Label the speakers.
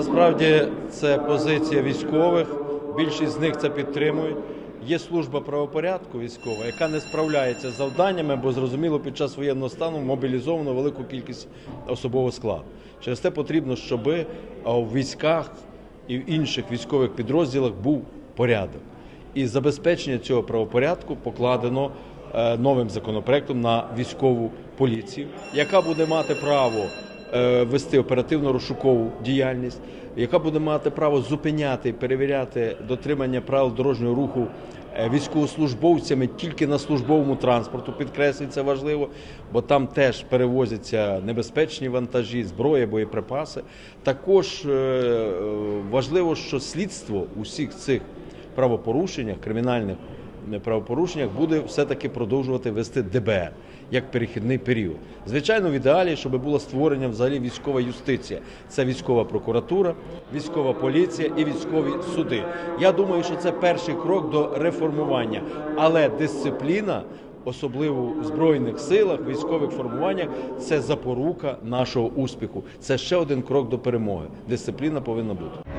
Speaker 1: Насправді це позиція військових. Більшість з них це підтримують. Є служба правопорядку військова, яка не справляється з завданнями, бо зрозуміло, під час воєнного стану мобілізовано велику кількість особового складу. Через те потрібно, щоб в військах і в інших військових підрозділах був порядок. І забезпечення цього правопорядку покладено е, новим законопроектом на військову поліцію, яка буде мати право е, вести оперативно-розшукову діяльність, яка буде мати право зупиняти перевіряти дотримання правил дорожнього руху е, військовослужбовцями тільки на службовому транспорту. Підкреслюю, це важливо, бо там теж перевозяться небезпечні вантажі, зброя, боєприпаси. Також е, важливо, що слідство усіх цих правопорушеннях, кримінальних правопорушеннях буде все-таки продовжувати вести ДБР як перехідний період. Звичайно, в ідеалі, щоб було створення взагалі військова юстиція. Це військова прокуратура, військова поліція і військові суди. Я думаю, що це перший крок до реформування, але дисципліна. Особливо у збройних силах, військових формуваннях, це запорука нашого успіху. Це ще один крок до перемоги. Дисципліна повинна бути.